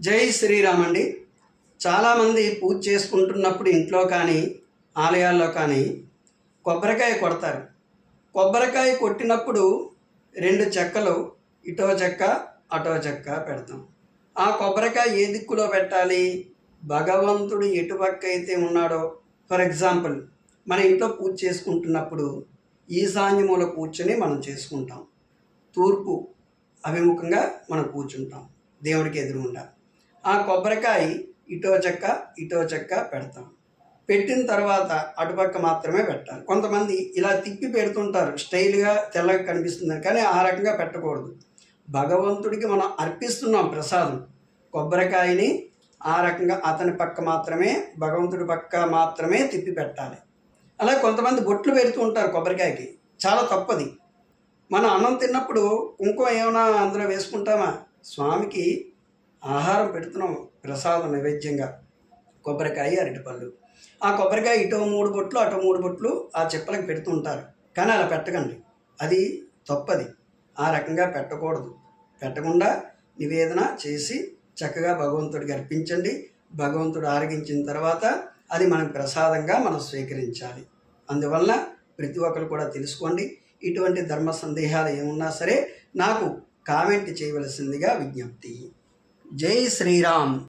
జై శ్రీరామ్ అండి. చాలామంది పూజ చేసుకుంటున్నప్పుడు ఇంట్లో కానీ ఆలయాల్లో కానీ కొబ్బరికాయ కొడతారు. కొబ్బరికాయ కొట్టినప్పుడు రెండు చెక్కలు ఇటో చెక్క అటో చెక్క పెడతాం. ఆ కొబ్బరికాయ ఏ దిక్కులో పెట్టాలి? భగవంతుడు ఎటుపక్క అయితే ఉన్నాడో ఫర్ ఎగ్జాంపుల్ మన ఇంట్లో పూజ చేసుకుంటున్నప్పుడు ఈశాన్యముల కూర్చొని మనం చేసుకుంటాం. తూర్పు అభిముఖంగా మనం కూర్చుంటాం. దేవుడికి ఎదురుగుండా. ఆ కొబ్బరికాయ ఇటో చెక్క ఇటో చెక్క పెడతాం. పెట్టిన తర్వాత అటుపక్క మాత్రమే పెట్టాలి. కొంతమంది ఇలా తిప్పి పెడుతుంటారు. స్టైల్గా తెల్లగా కనిపిస్తుంది కానీ ఆ రకంగా పెట్టకూడదు. భగవంతుడికి మనం అర్పిస్తున్నాం ప్రసాదం. కొబ్బరికాయని ఆ రకంగా అతని పక్క మాత్రమే భగవంతుడి పక్క మాత్రమే తిప్పి పెట్టాలి. అలా కొంతమంది బొట్లు పెడుతూ ఉంటారు కొబ్బరికాయకి. చాలా తప్పది. మనం అన్నం తిన్నప్పుడు కుంకుమ ఏమైనా అందులో వేసుకుంటామా? స్వామికి ఆహారం పెడుతున్నాం ప్రసాదం నైవేద్యంగా. కొబ్బరికాయ అరటిపళ్ళు. ఆ కొబ్బరికాయ ఇటో మూడు బొట్లు అటో మూడు బొట్లు ఆ చెప్పలకు పెడుతుంటారు కానీ అలా పెట్టకండి. అది తప్పది. ఆ రకంగా పెట్టకూడదు. పెట్టకుండా నివేదన చేసి చక్కగా భగవంతుడికి అర్పించండి. భగవంతుడు ఆరగించిన తర్వాత అది మనం ప్రసాదంగా మనం స్వీకరించాలి. అందువల్ల ప్రతి ఒక్కరు కూడా తెలుసుకోండి ఇటువంటి ధర్మ సందేహాలు ఏమున్నా సరే నాకు కామెంట్ చేయవలసిందిగా విజ్ఞప్తి. జై శ్రీరామ్